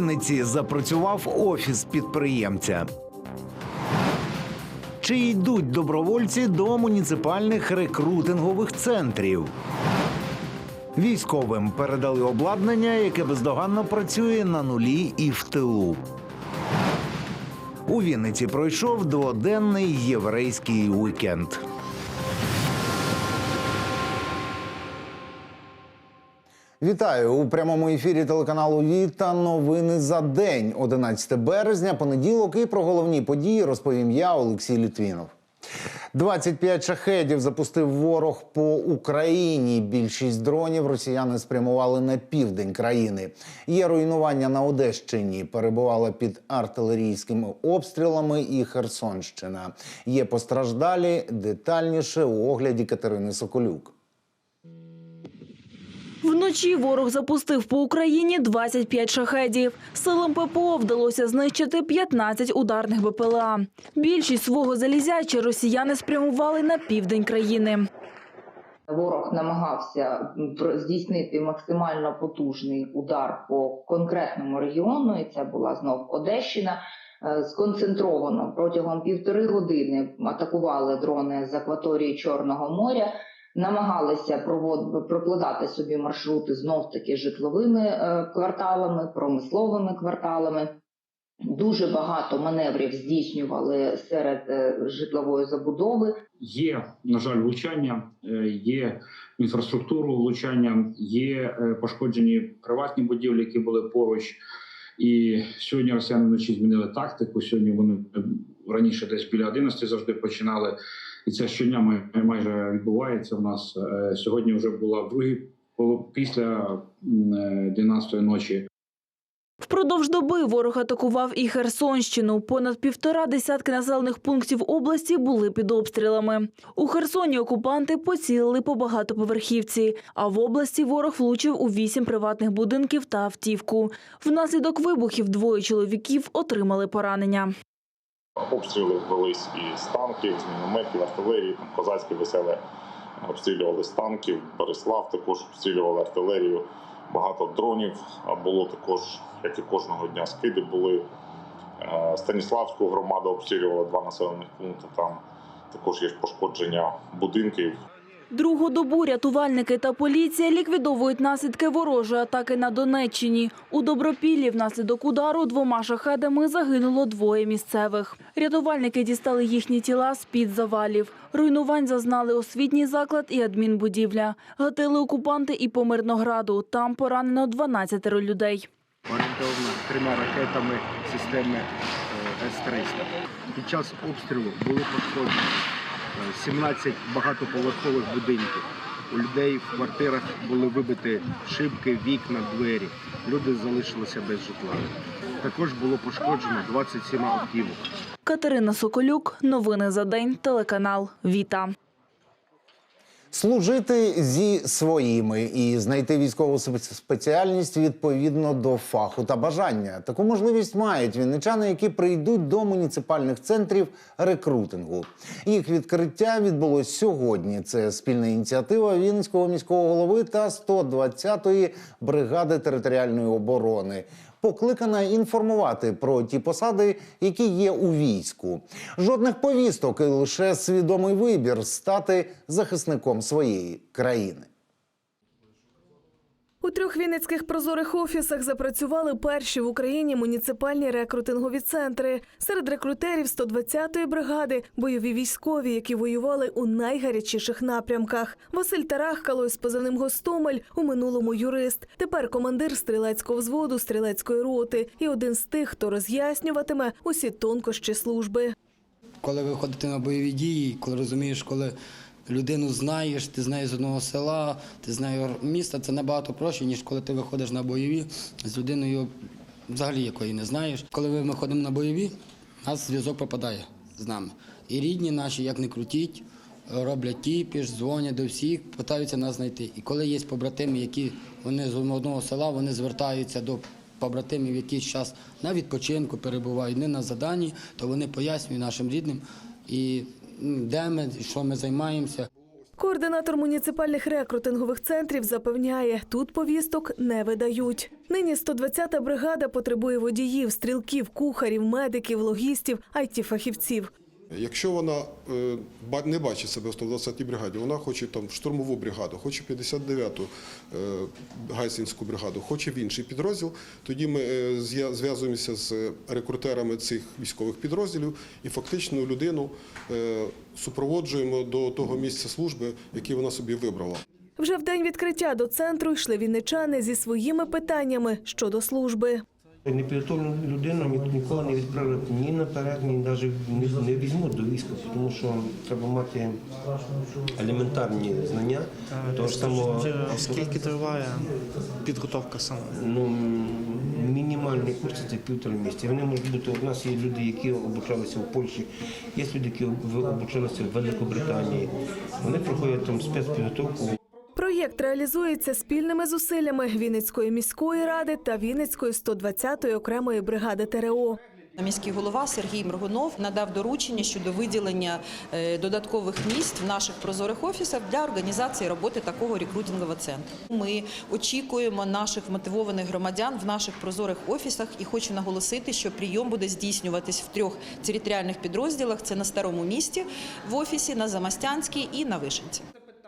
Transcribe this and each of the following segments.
Вінниці запрацював офіс підприємця. Чи йдуть добровольці до муніципальних рекрутингових центрів? Військовим передали обладнання, яке бездоганно працює на нулі і в тилу. У Вінниці пройшов дводенний єврейський вікенд. Вітаю у прямому ефірі телеканалу Віта. Новини за день, 11 березня, понеділок. І про головні події розповім я, Олексій Літвінов. 25 шахедів запустив ворог по Україні. Більшість дронів росіяни спрямували на південь країни. Є руйнування на Одещині. Перебувала під артилерійськими обстрілами і Херсонщина. Є постраждалі детальніше у огляді Катерини Соколюк. Вночі ворог запустив по Україні 25 шахедів. Силам ППО вдалося знищити 15 ударних БПЛА. Більшість свого залізяча росіяни спрямували на південь країни. Ворог намагався здійснити максимально потужний удар по конкретному регіону, і це була знов Одещина. Е, Сконцентровано протягом півтори години атакували дрони з акваторії Чорного моря, намагалися провод... прокладати собі маршрути знов таки житловими е, кварталами, промисловими кварталами. Дуже багато маневрів здійснювали серед е, житлової забудови. Є, на жаль, влучання, е, є інфраструктуру влучання, є пошкоджені приватні будівлі, які були поруч. І сьогодні росіяни вночі змінили тактику. Сьогодні вони раніше десь біля 11 завжди починали. І це щодня май- майже відбувається в нас. Е, Сьогодні вже була другий після м, е, 12 ночі. Впродовж доби ворог атакував і Херсонщину. Понад півтора десятки населених пунктів області були під обстрілами. У Херсоні окупанти поцілили по багатоповерхівці, а в області ворог влучив у вісім приватних будинків та автівку. Внаслідок вибухів двоє чоловіків отримали поранення. Обстріли велись і з танків, з мінометів, артилерії. Там козацькі веселе обстрілювали з танків. Борислав також обстрілювали артилерію. Багато дронів було також, як і кожного дня. Скиди були. Е, Станіславську громаду обстрілювали два населених пункти. Там також є пошкодження будинків. Другу добу рятувальники та поліція ліквідовують наслідки ворожої атаки на Донеччині. У Добропіллі внаслідок удару двома шахедами загинуло двоє місцевих. Рятувальники дістали їхні тіла з-під завалів. Руйнувань зазнали освітній заклад і адмінбудівля. Гатили окупанти і по Мирнограду. Там поранено 12 людей. орієнтовно трьома ракетами системи е, С-300. Під час обстрілу були пошкоджені 17 багатоповерхових будинків. У людей в квартирах були вибиті шибки, вікна, двері. Люди залишилися без житла. Також було пошкоджено 27 автівок. Катерина Соколюк. Новини за день. Телеканал Віта. Служити зі своїми і знайти військову спеціальність відповідно до фаху та бажання. Таку можливість мають вінничани, які прийдуть до муніципальних центрів рекрутингу. Їх відкриття відбулось сьогодні. Це спільна ініціатива Вінницького міського голови та 120-ї бригади територіальної оборони покликана інформувати про ті посади, які є у війську. Жодних повісток лише свідомий вибір стати захисником своєї країни. У трьох вінницьких прозорих офісах запрацювали перші в Україні муніципальні рекрутингові центри. Серед рекрутерів 120-ї бригади бойові військові, які воювали у найгарячіших напрямках. Василь Тарахкало із позивним Гостомель у минулому юрист. Тепер командир стрілецького взводу стрілецької роти і один з тих, хто роз'яснюватиме усі тонкощі служби. коли ви ходите на бойові дії, коли розумієш, коли людину знаєш, ти знаєш з одного села, ти знаєш міста, це набагато проще, ніж коли ти виходиш на бойові з людиною, взагалі якої не знаєш. Коли ми ходимо на бойові, нас зв'язок пропадає з нами. І рідні наші, як не крутіть, роблять кіпіш, дзвонять до всіх, питаються нас знайти. І коли є побратими, які вони з одного села, вони звертаються до побратимів якийсь час на відпочинку перебувають, не на заданні, то вони пояснюють нашим рідним, і де ми, що ми займаємося. Координатор муніципальних рекрутингових центрів запевняє, тут повісток не видають. Нині 120-та бригада потребує водіїв, стрілків, кухарів, медиків, логістів, айті-фахівців. Якщо вона е, не бачить себе в 120-й бригаді, вона хоче там штурмову бригаду, хоче 59-ту е, гайсинську бригаду, хоче в інший підрозділ, тоді ми е, зв'язуємося з рекрутерами цих військових підрозділів і фактично людину супроводжуємо до того місця служби, яке вона собі вибрала. Вже в день відкриття до центру йшли вінничани зі своїми питаннями щодо служби. Непідготовлену людину ніколи не відправлять ні наперед, ні навіть не, візьмуть до війська, тому що треба мати елементарні знання. Того ж самого, Скільки триває підготовка саме? ну, мінімальний курс це півтора місяця. Вони можуть бути, у нас є люди, які обучалися в Польщі, є люди, які обучалися в Великобританії. Вони проходять там спецпідготовку. Проєкт реалізується спільними зусиллями Вінницької міської ради та Вінницької 120-ї окремої бригади ТРО. Міський голова Сергій Моргунов надав доручення щодо виділення е, додаткових місць в наших прозорих офісах для організації роботи такого рекрутингового центру. Ми очікуємо наших мотивованих громадян в наших прозорих офісах і хочу наголосити, що прийом буде здійснюватись в трьох територіальних підрозділах: це на старому місті, в офісі, на Замастянській і на Вишенці.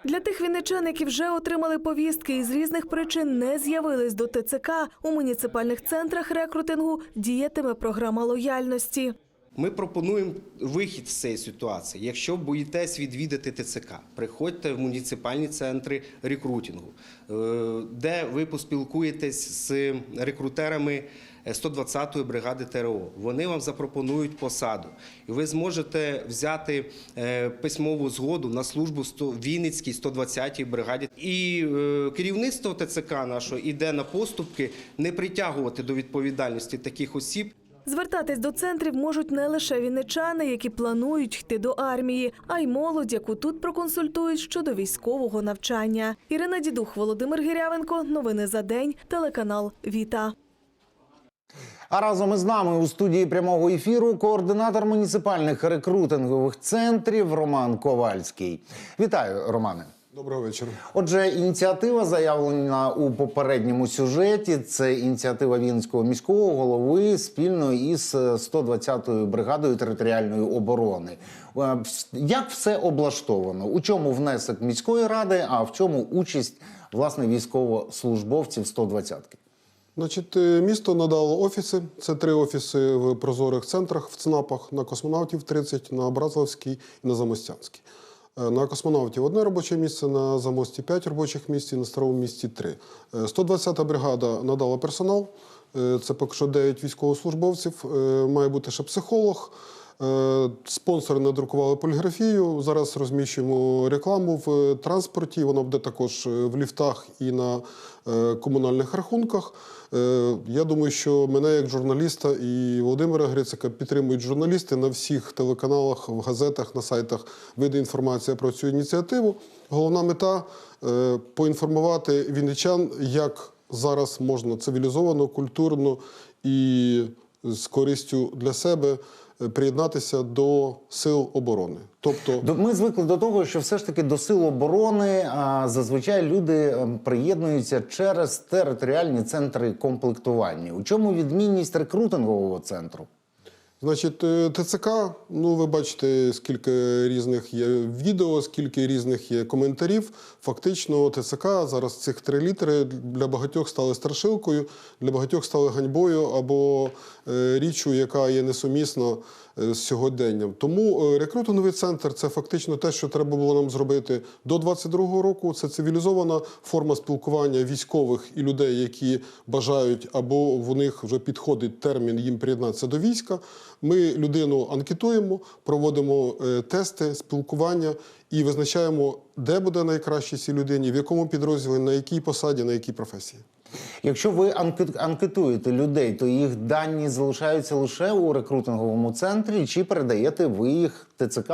Для тих вінничан, які вже отримали повістки і з різних причин не з'явились до ТЦК, у муніципальних центрах рекрутингу діятиме програма лояльності. Ми пропонуємо вихід з цієї ситуації. Якщо боїтесь відвідати ТЦК, приходьте в муніципальні центри рекрутингу, е, де ви поспілкуєтесь з рекрутерами 120-ї бригади ТРО. Вони вам запропонують посаду, і ви зможете взяти е, письмову згоду на службу в 100 Вінницькій 120-й бригаді. І е, керівництво ТЦК нашого іде на поступки не притягувати до відповідальності таких осіб. Звертатись до центрів можуть не лише вінничани, які планують йти до армії, а й молодь, яку тут проконсультують щодо військового навчання. Ірина Дідух, Володимир Гірявенко. Новини за день. Телеканал Віта. А разом із нами у студії прямого ефіру координатор муніципальних рекрутингових центрів Роман Ковальський. Вітаю, Романе. Доброго вечора. Отже, ініціатива заявлена у попередньому сюжеті. Це ініціатива Вінницького міського голови спільно із 120-ю бригадою територіальної оборони. Е, Як все облаштовано? У чому внесок міської ради, а в чому участь власне військовослужбовців 120-ки? Значить, е, місто надало офіси. Це три офіси в прозорих центрах в ЦНАПах на космонавтів 30, на Бразлавській і на Замостянській. Е, На космонавтів одне робоче місце, на замості 5 робочих місць і на старому місці 3. 120-та бригада надала персонал. Е, Це поки що 9 військовослужбовців. Е, Має бути ще психолог. Е, Спонсори надрукували поліграфію. Зараз розміщуємо рекламу в е, транспорті. Вона буде також е, в ліфтах і на комунальних рахунках. Я думаю, що мене як журналіста і Володимира Грицика підтримують журналісти на всіх телеканалах, в газетах, на сайтах вийде інформація про цю ініціативу. Головна мета поінформувати вінничан, як зараз можна цивілізовано, культурно і з користю для себе приєднатися до сил оборони. Тобто, Ми звикли до того, що все ж таки до сил оборони а, зазвичай люди ем, приєднуються через територіальні центри комплектування. У чому відмінність рекрутингового центру? Значить, е, ТЦК, ну ви бачите, скільки різних є відео, скільки різних є коментарів. Фактично, ТЦК зараз цих три літери для багатьох стали страшилкою, для багатьох стали ганьбою або е, річчю, яка є несумісна е, з сьогоденням. Тому рекрутинговий центр це фактично те, що треба було нам зробити до 22-го року. Це цивілізована форма спілкування військових і людей, які бажають або в них вже підходить термін їм приєднатися до війська. Ми людину анкетуємо, проводимо е, тести, спілкування і визначаємо, де буде найкраще цій людині, в якому підрозділі, на якій посаді, на якій професії. Якщо ви анкетуєте людей, то їх дані залишаються лише у рекрутинговому центрі, чи передаєте ви їх ТЦК?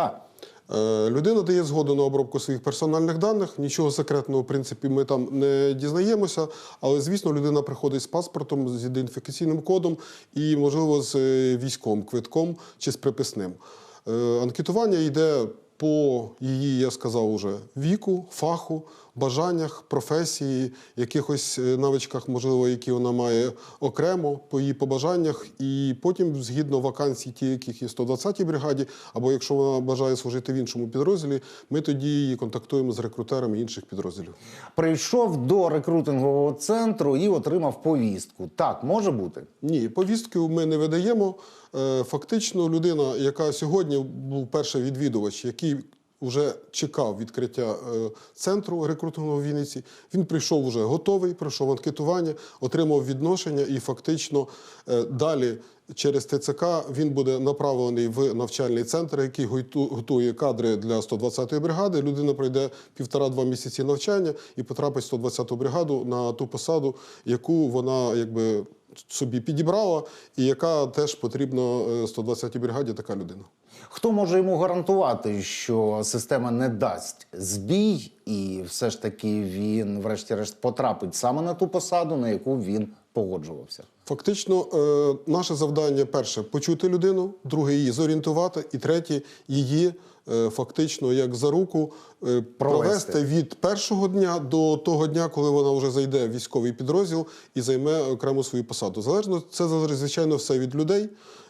Е, Людина дає згоду на обробку своїх персональних даних. Нічого секретного, в принципі, ми там не дізнаємося. Але, звісно, людина приходить з паспортом, з ідентифікаційним кодом і, можливо, з е, військовим квитком чи з приписним. Е, Анкетування йде по її, я сказав уже, віку, фаху, бажаннях, професії, якихось е, навичках, можливо, які вона має окремо по її побажаннях, і потім, згідно вакансій, ті, яких є в 120-й бригаді, або якщо вона бажає служити в іншому підрозділі, ми тоді її контактуємо з рекрутерами інших підрозділів. Прийшов до рекрутингового центру і отримав повістку. Так може бути. Ні, повістки ми не видаємо. Е, Фактично, людина, яка сьогодні був перший відвідувач, який вже чекав відкриття е, центру рекрутингового в Вінниці, він прийшов вже готовий, пройшов анкетування, отримав відношення і фактично е, далі. Через ТЦК він буде направлений в навчальний центр, який готує кадри для 120-ї бригади. Людина пройде півтора-два місяці навчання і потрапить в 120-ту бригаду на ту посаду, яку вона якби собі підібрала, і яка теж потрібна е, 120-й бригаді така людина. Хто може йому гарантувати, що система не дасть збій, і все ж таки він, врешті-решт, потрапить саме на ту посаду, на яку він погоджувався? Фактично, е, наше завдання перше почути людину, друге її зорієнтувати, і третє її фактично як за руку е, провести від першого дня до того дня, коли вона вже зайде в військовий підрозділ і займе окрему свою посаду. Залежно це звичайно все від людей,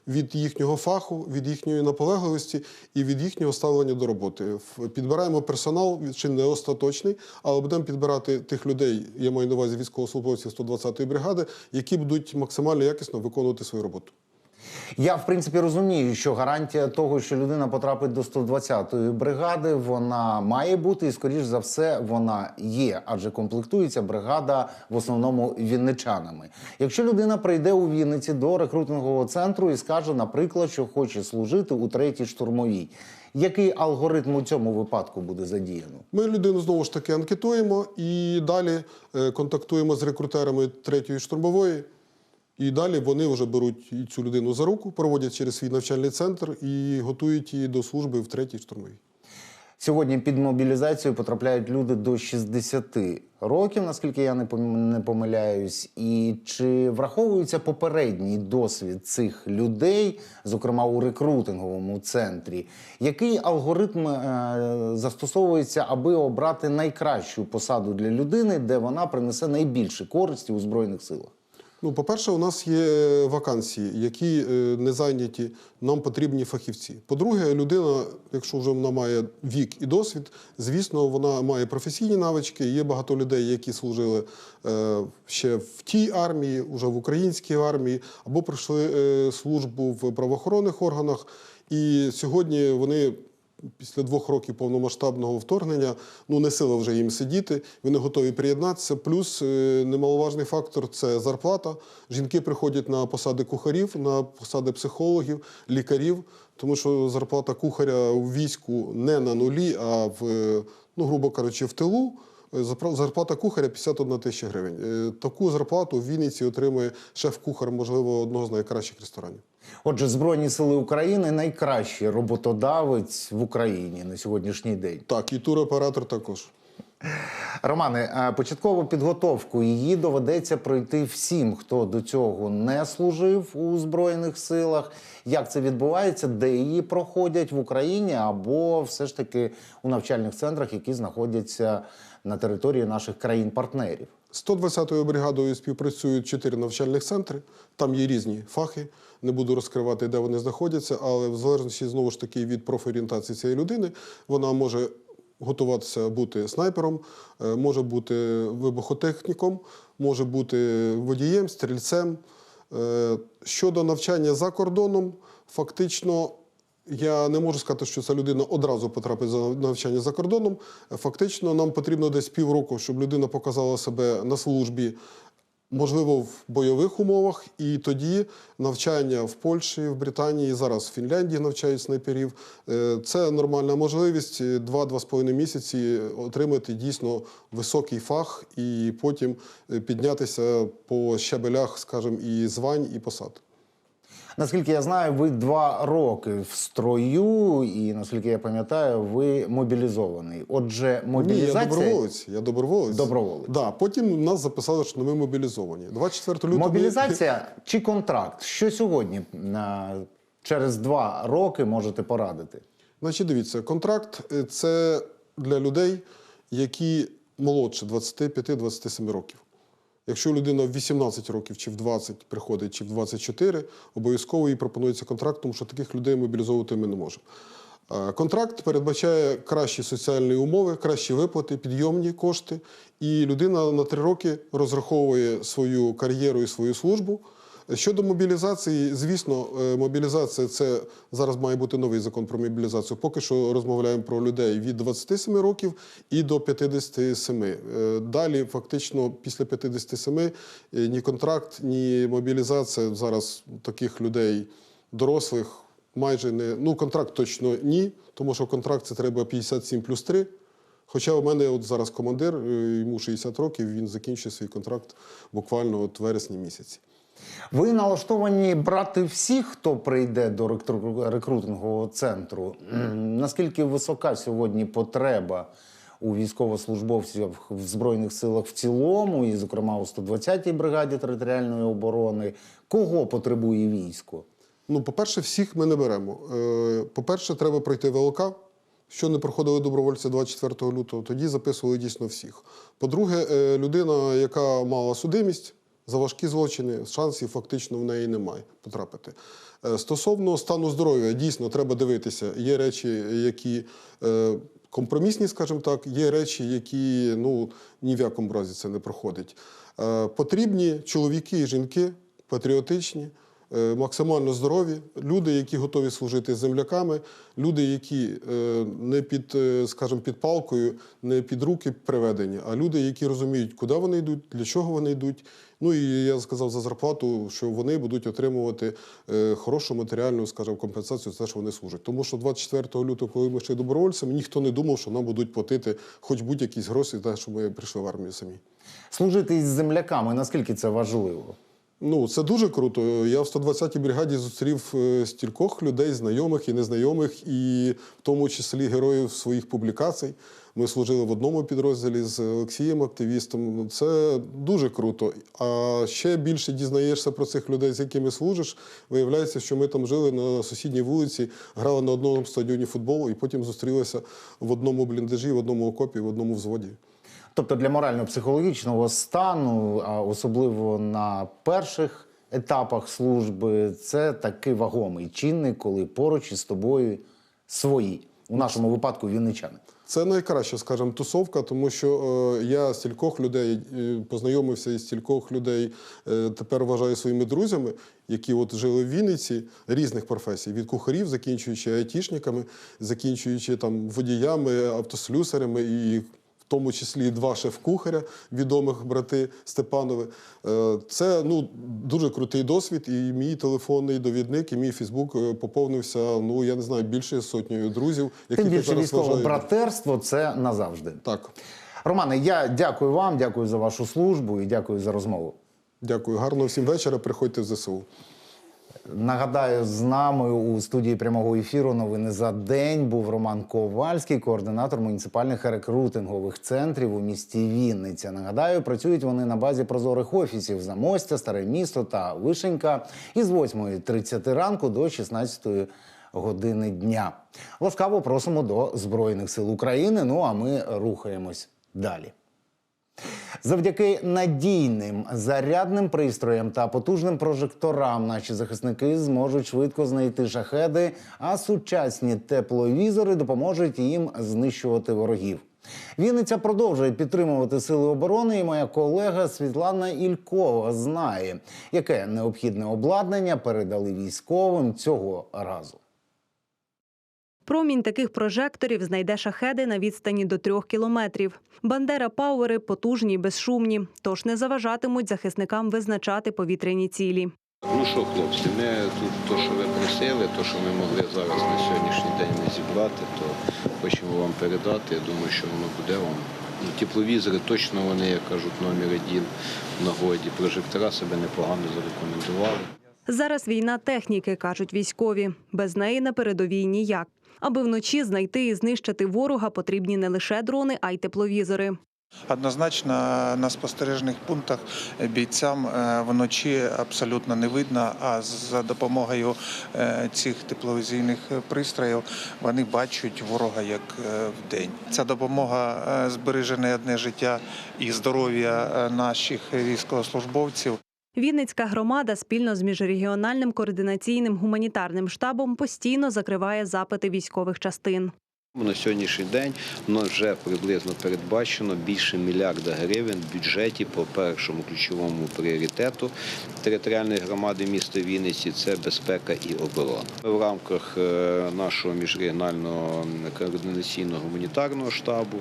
від їхнього фаху, від їхньої наполегливості і від їхнього ставлення до роботи. Підбираємо персонал, чи не остаточний, але будемо підбирати тих людей, я маю на увазі військовослужбовців 120-ї бригади, які будуть максимально якісно виконувати свою роботу. Я в принципі розумію, що гарантія того, що людина потрапить до 120-ї бригади, вона має бути, і скоріш за все, вона є, адже комплектується бригада в основному вінничанами. Якщо людина прийде у Вінниці до рекрутингового центру і скаже, наприклад, що хоче служити у третій штурмовій, який алгоритм у цьому випадку буде задіяно? Ми людину знову ж таки анкетуємо і далі е, контактуємо з рекрутерами третьої штурмової. І далі вони вже беруть цю людину за руку, проводять через свій навчальний центр і готують її до служби в третій штурмовій. Сьогодні під мобілізацію потрапляють люди до 60 років, наскільки я не помиляюсь. І чи враховується попередній досвід цих людей, зокрема у рекрутинговому центрі? Який алгоритм е, застосовується, аби обрати найкращу посаду для людини, де вона принесе найбільше користі у збройних силах? Ну, по-перше, у нас є вакансії, які е, не зайняті, нам потрібні фахівці. По-друге, людина, якщо вже вона має вік і досвід, звісно, вона має професійні навички. Є багато людей, які служили е, ще в тій армії, вже в українській армії, або пройшли е, службу в правоохоронних органах. І сьогодні вони після двох років повномасштабного вторгнення ну не сила вже їм сидіти. Вони готові приєднатися. Плюс е, немаловажний фактор це зарплата. Жінки приходять на посади кухарів, на посади психологів, лікарів, тому що зарплата кухаря у війську не на нулі, а в е, ну грубо кажучи, в тилу. Е, Зарплата кухаря 51 тисяча гривень. Таку зарплату в Вінниці отримує шеф-кухар, можливо, одного з найкращих ресторанів. Отже, Збройні сили України найкращий роботодавець в Україні на сьогоднішній день. Так, і туроператор також. Романе, е, початкову підготовку її доведеться пройти всім, хто до цього не служив у збройних силах. Як це відбувається, де її проходять в Україні або все ж таки у навчальних центрах, які знаходяться на території наших країн-партнерів. 120-ю бригадою співпрацюють чотири навчальних центри. Там є різні фахи. Не буду розкривати, де вони знаходяться, але в залежності знову ж таки від профорієнтації цієї людини, вона може готуватися бути снайпером, е, може бути вибухотехніком, може бути водієм, стрільцем. Е, Щодо навчання за кордоном, фактично я не можу сказати, що ця людина одразу потрапить за навчання за кордоном. Фактично, нам потрібно десь півроку, щоб людина показала себе на службі, можливо, в бойових умовах, і тоді навчання в Польщі, в Британії, зараз в Фінляндії навчають снайперів. Е, Це нормальна можливість 2-2,5 місяці отримати дійсно високий фах і потім е, піднятися по щабелях, скажімо, і звань, і посад. Наскільки я знаю, ви два роки в строю, і наскільки я пам'ятаю, ви мобілізований. Отже, Ні, я доброволець. Я доброволець. Доброволець. Да, потім нас записали, що ми мобілізовані. 24 лютого. мобілізація чи контракт? Що сьогодні е, через два роки можете порадити? Значить, дивіться, контракт е, це для людей, які молодше 25-27 років. Якщо людина в 18 років чи в 20 приходить, чи в 24, обов'язково їй пропонується контракт, тому що таких людей мобілізовувати ми не можемо. Е, Контракт передбачає кращі соціальні умови, кращі виплати, підйомні кошти, і людина на три роки розраховує свою кар'єру і свою службу. Щодо мобілізації, звісно, е, мобілізація це зараз має бути новий закон про мобілізацію. Поки що розмовляємо про людей від 27 років і до 57. Е, Далі, фактично, після 57 е, ні контракт, ні мобілізація зараз таких людей дорослих майже не ну контракт точно ні, тому що контракт це треба 57 плюс 3. Хоча у мене от зараз командир, йому 60 років, він закінчує свій контракт буквально от вересні місяці. Ви налаштовані брати всіх, хто прийде до рекру- рекрутингового центру. Наскільки висока сьогодні потреба у військовослужбовців в Збройних силах в цілому, і, зокрема, у 120-й бригаді територіальної оборони? Кого потребує військо? Ну, по-перше, всіх ми не беремо. Е, По-перше, треба пройти ВЛК. Що не проходили добровольці 24 лютого, тоді записували дійсно всіх. По-друге, е, людина, яка мала судимість за важкі злочини, шансів фактично в неї немає потрапити. Е, Стосовно стану здоров'я, дійсно треба дивитися. Є речі, які е, компромісні, скажімо так, є речі, які ну, ні в якому разі це не проходить. Е, Потрібні чоловіки і жінки, патріотичні, максимально здорові, люди, які готові служити земляками, люди, які е, не під, е, скажімо, під палкою, не під руки приведені, а люди, які розуміють, куди вони йдуть, для чого вони йдуть. Ну і я сказав за зарплату, що вони будуть отримувати е, хорошу матеріальну, скажімо, компенсацію за те, що вони служать. Тому що 24 лютого, коли ми йшли добровольцями, ніхто не думав, що нам будуть платити хоч будь-якісь гроші те, що ми прийшли в армію самі. Служити із земляками, наскільки це важливо? Ну, це дуже круто. Я в 120-й бригаді зустрів е, стількох людей, знайомих і незнайомих, і в тому числі героїв своїх публікацій. Ми служили в одному підрозділі з Олексієм, активістом. Це дуже круто. А ще більше дізнаєшся про цих людей, з якими служиш. Виявляється, що ми там жили на сусідній вулиці, грали на одному стадіоні футболу і потім зустрілися в одному бліндажі, в одному окопі, в одному взводі. Тобто для морально-психологічного стану, а особливо на перших етапах служби, це такий вагомий чинник, коли поруч із тобою свої. У нашому випадку вінничани. Це найкраща, скажімо, тусовка, тому що е, я стількох людей е, познайомився із стількох людей е, тепер вважаю своїми друзями, які от жили в Вінниці різних професій: від кухарів, закінчуючи айтішниками, закінчуючи там водіями, автослюсарями і. Тому числі і два шеф-кухаря, відомих брати Степанови. Е, Це ну, дуже крутий досвід. І мій телефонний довідник, і мій Фейсбук е, поповнився, ну я не знаю, більше сотнею друзів, яких Тим більше військове вважаю. братерство це назавжди. Так, Романе, я дякую вам, дякую за вашу службу і дякую за розмову. дякую. Гарного всім вечора. Приходьте в ЗСУ. Нагадаю, з нами у студії прямого ефіру новини за день був Роман Ковальський, координатор муніципальних рекрутингових центрів у місті Вінниця. Нагадаю, працюють вони на базі прозорих офісів Замостя, Старе місто та Вишенька із 8.30 ранку до 16 години дня. Ласкаво просимо до Збройних сил України. Ну а ми рухаємось далі. Завдяки надійним зарядним пристроям та потужним прожекторам наші захисники зможуть швидко знайти шахеди, а сучасні тепловізори допоможуть їм знищувати ворогів. Вінниця продовжує підтримувати сили оборони, і моя колега Світлана Ількова знає, яке необхідне обладнання передали військовим цього разу. Промінь таких прожекторів знайде шахеди на відстані до трьох кілометрів. Бандера Пауери потужні, й безшумні, тож не заважатимуть захисникам визначати повітряні цілі. Ну що, хлопці, ми тут то, що ви просили, то, що ми могли зараз на сьогоднішній день не зібрати, то хочемо вам передати. Я думаю, що воно буде вам. Ну, тепловізори точно вони, як кажуть, номер один в нагоді. Прожектора себе непогано зарекомендували. Зараз війна техніки, кажуть військові. Без неї на передовій ніяк. Аби вночі знайти і знищити ворога, потрібні не лише дрони, а й тепловізори. Однозначно на спостережних пунктах бійцям е, вночі абсолютно не видно, а за допомогою е, цих тепловізійних пристроїв вони бачать ворога як е, вдень. Ця допомога е, збереже не одне життя і здоров'я наших військовослужбовців. Вінницька громада спільно з міжрегіональним координаційним гуманітарним штабом постійно закриває запити військових частин. На сьогоднішній день воно вже приблизно передбачено більше мільярда гривень в бюджеті по першому ключовому пріоритету територіальної громади міста Вінниці це безпека і оборона. В рамках е, нашого міжрегіонального координаційного гуманітарного штабу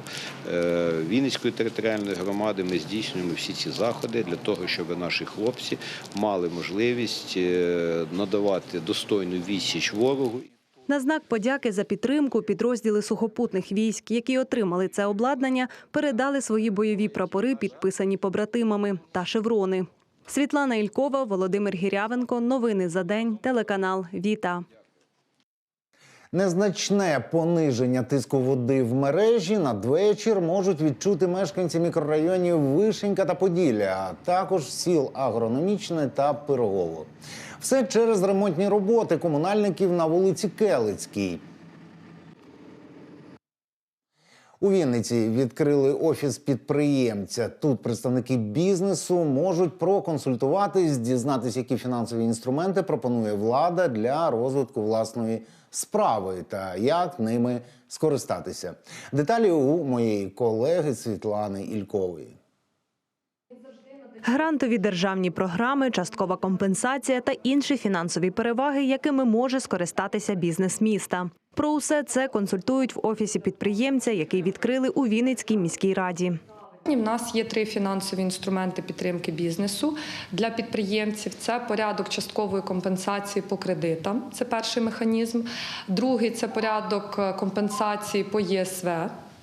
е, Вінницької територіальної громади ми здійснюємо всі ці заходи для того, щоб наші хлопці мали можливість е, надавати достойну відсіч ворогу. На знак подяки за підтримку підрозділи сухопутних військ, які отримали це обладнання, передали свої бойові прапори, підписані побратимами та шеврони. Світлана Ількова, Володимир Гірявенко. Новини за день. Телеканал Віта. Незначне пониження тиску води в мережі надвечір можуть відчути мешканці мікрорайонів Вишенька та Поділля, а також сіл Агрономічне та Пирогово. Все через ремонтні роботи комунальників на вулиці Келицькій. У Вінниці відкрили офіс підприємця. Тут представники бізнесу можуть проконсультуватись, дізнатися, які фінансові інструменти пропонує влада для розвитку власної справи та як ними скористатися. Деталі у моєї колеги Світлани Ількової. Грантові державні програми, часткова компенсація та інші фінансові переваги, якими може скористатися бізнес міста. Про усе це консультують в офісі підприємця, який відкрили у Вінницькій міській раді. У нас є три фінансові інструменти підтримки бізнесу для підприємців. Це порядок часткової компенсації по кредитам. Це перший механізм. Другий це порядок е, компенсації по ЄСВ.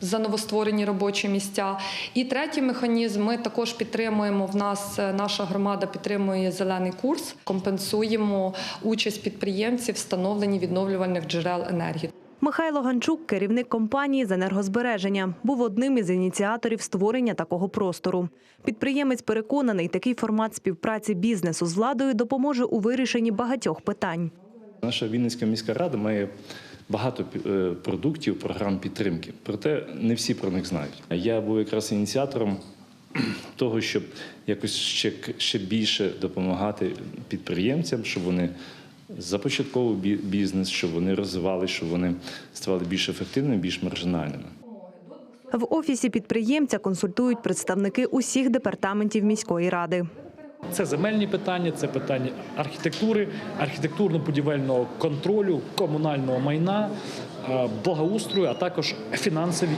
За новостворені робочі місця. І третій механізм ми також підтримуємо. В нас е, наша громада підтримує зелений курс, компенсуємо участь підприємців в встановленні відновлювальних джерел енергії. Михайло Ганчук, керівник компанії з енергозбереження, був одним із ініціаторів створення такого простору. Підприємець переконаний, такий формат співпраці бізнесу з владою допоможе у вирішенні багатьох питань. Наша Вінницька міська рада має багато е, продуктів, програм підтримки. Проте не всі про них знають. Я був якраз ініціатором того, щоб якось ще, ще більше допомагати підприємцям, щоб вони започатковували бізнес, щоб вони розвивали, щоб вони ставали більш ефективними, більш маржинальними. В офісі підприємця консультують представники усіх департаментів міської ради. Це земельні питання, це питання архітектури, архітектурно-будівельного контролю, комунального майна, е, благоустрою, а також фінансові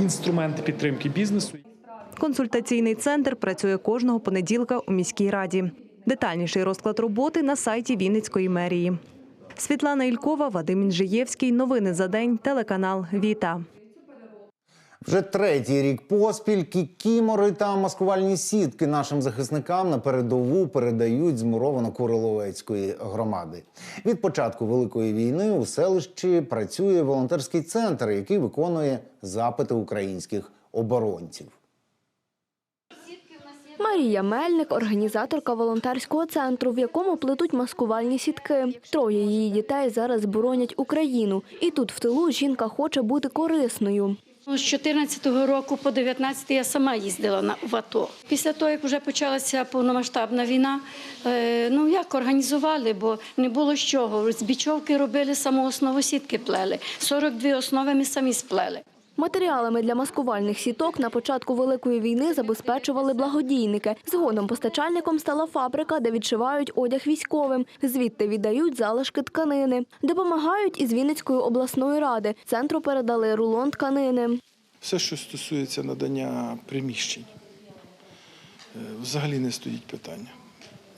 інструменти підтримки бізнесу. Консультаційний центр працює кожного понеділка у міській раді. Детальніший розклад роботи на сайті Вінницької мерії. Світлана Ількова, Вадим Інжиєвський. Новини за день. Телеканал Віта. Вже третій рік поспіль кікімори та маскувальні сітки нашим захисникам на передову передають з Муровано-Куриловецької громади. Від початку великої війни у селищі працює волонтерський центр, який виконує запити українських оборонців. Марія Мельник, організаторка волонтерського центру, в якому плетуть маскувальні сітки. Троє її дітей зараз боронять Україну, і тут в тилу жінка хоче бути корисною. З 14-го року по 19 я сама їздила на в АТО. Після того, як вже почалася повномасштабна війна, е, ну як організували, бо не було з чого. З бічовки робили саму основу сітки плели. 42 основи ми самі сплели. Матеріалами для маскувальних сіток на початку Великої війни забезпечували благодійники. Згодом постачальником стала фабрика, де відшивають одяг військовим. Звідти віддають залишки тканини. Допомагають із Вінницької обласної ради. Центру передали рулон тканини. Все, що стосується надання приміщень, е, взагалі не стоїть питання.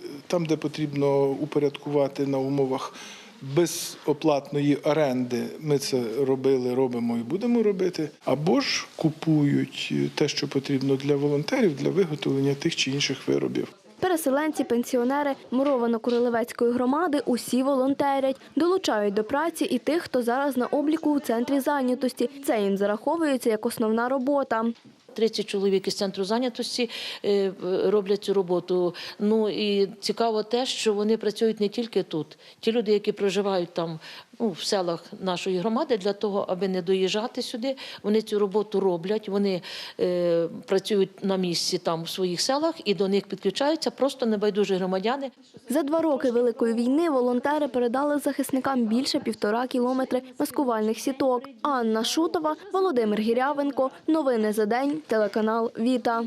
Е, Там, де потрібно упорядкувати на умовах безоплатної оренди, ми це робили, робимо і будемо робити. Або ж купують е, те, що потрібно для волонтерів, для виготовлення тих чи інших виробів. Переселенці, пенсіонери Муровано-Курилевецької громади усі волонтерять, долучають до праці і тих, хто зараз на обліку у центрі зайнятості. Це їм зараховується як основна робота. 30 чоловік із центру зайнятості е, роблять цю роботу. Ну і цікаво те, що вони працюють не тільки тут. Ті люди, які проживають там ну, в селах нашої громади, для того, аби не доїжджати сюди, вони цю роботу роблять. Вони е, працюють на місці там в своїх селах, і до них підключаються просто небайдужі громадяни. За два роки Великої війни волонтери передали захисникам більше півтора кілометри маскувальних сіток. Анна Шутова, Володимир Гірявенко. Новини за день. Телеканал Віта.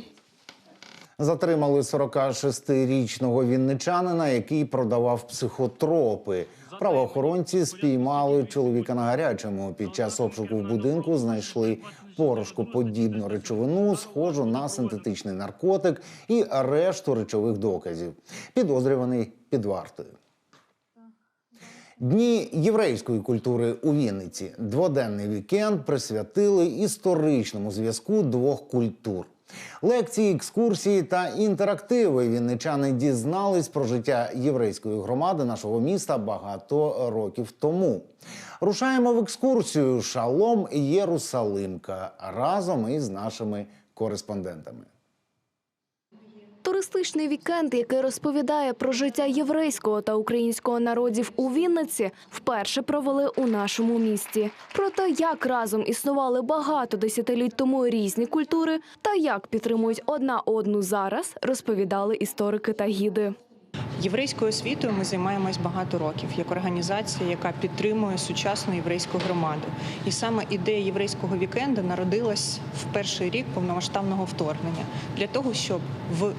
Затримали 46-річного вінничанина, який продавав психотропи. Правоохоронці спіймали чоловіка на гарячому. Під час обшуку в будинку знайшли порошкоподібну речовину, схожу на синтетичний наркотик і решту речових доказів. Підозрюваний під вартою. Дні єврейської культури у Вінниці дводенний вікенд присвятили історичному зв'язку двох культур. Лекції, екскурсії та інтерактиви вінничани дізнались про життя єврейської громади нашого міста багато років тому. Рушаємо в екскурсію Шалом Єрусалимка разом із нашими кореспондентами. Туристичний вікенд, який розповідає про життя єврейського та українського народів у Вінниці, вперше провели у нашому місті. Про те, як разом існували багато десятиліть тому різні культури, та як підтримують одна одну зараз, розповідали історики та гіди. Єврейською освітою ми займаємось багато років як організація, яка підтримує сучасну єврейську громаду. І саме ідея єврейського вікенду народилась в перший рік повномасштабного вторгнення для того, щоб в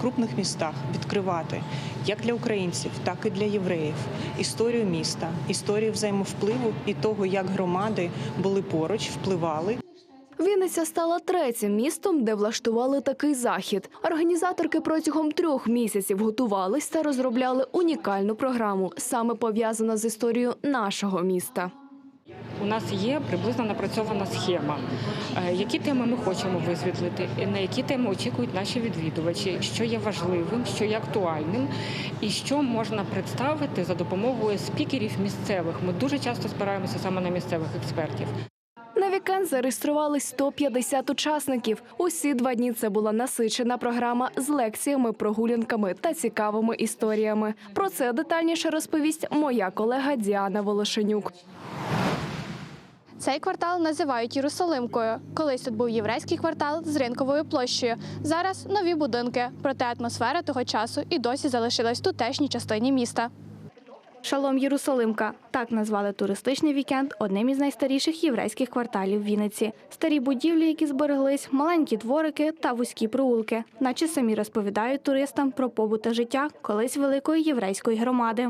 крупних містах відкривати як для українців, так і для євреїв історію міста, історію взаємовпливу і того, як громади були поруч, впливали. Вінниця стала третім містом, де влаштували такий захід. Організаторки протягом трьох місяців готувались та розробляли унікальну програму, саме пов'язану з історією нашого міста. У нас є приблизно напрацьована схема, е, які теми ми хочемо висвітлити, на які теми очікують наші відвідувачі, що є важливим, що є актуальним, і що можна представити за допомогою спікерів місцевих. Ми дуже часто спираємося саме на місцевих експертів. На вікенд зареєструвались 150 учасників. Усі два дні це була насичена програма з лекціями, прогулянками та цікавими історіями. Про це детальніше розповість моя колега Діана Волошенюк. Цей квартал називають Єрусалимкою. Колись тут був єврейський квартал з ринковою площею. Зараз нові будинки. Проте атмосфера того часу і досі залишилась в тутешній частині міста. Шалом Єрусалимка так назвали туристичний вікенд одним із найстаріших єврейських кварталів Вінниці. Старі будівлі, які збереглись, маленькі дворики та вузькі проулки, наче самі розповідають туристам про побут та життя колись великої єврейської громади.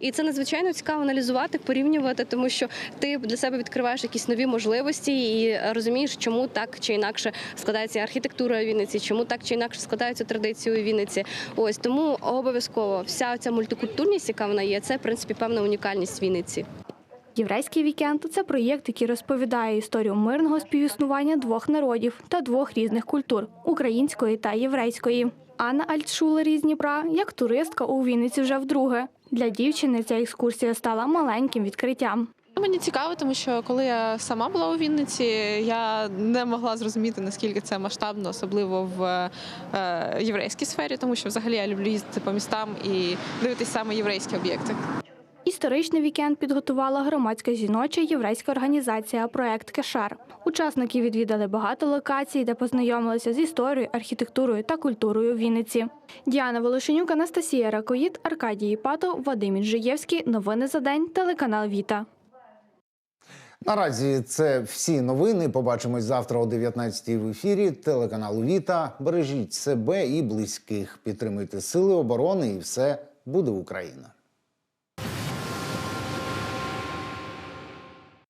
І це надзвичайно цікаво аналізувати, порівнювати, тому що ти для себе відкриваєш якісь нові можливості і розумієш, чому так чи інакше складається архітектура Вінниці, чому так чи інакше складаються традиції у Вінниці. Ось тому обов'язково вся ця мультикультурність, яка вона є, це в принципі певна унікальність Вінниці. Єврейський вікенд це проєкт, який розповідає історію мирного співіснування двох народів та двох різних культур української та єврейської. Анна Альтшулер із Дніпра як туристка у Вінниці вже вдруге. Для дівчини ця екскурсія стала маленьким відкриттям. Мені цікаво, тому що коли я сама була у Вінниці, я не могла зрозуміти наскільки це масштабно, особливо в е, єврейській сфері, тому що взагалі я люблю їздити по містам і дивитися саме єврейські об'єкти. Історичний вікенд підготувала громадська жіноча єврейська організація Проект Кешар. Учасники відвідали багато локацій, де познайомилися з історією, архітектурою та культурою Вінниці. Діана Волошенюк, Анастасія Ракоїд, Аркадій Іпатов, Вадим Інжиєвський. Новини за день. Телеканал Віта. Наразі це всі новини. Побачимось завтра о 19-й в ефірі телеканалу Віта. Бережіть себе і близьких. Підтримуйте сили оборони, і все буде Україна.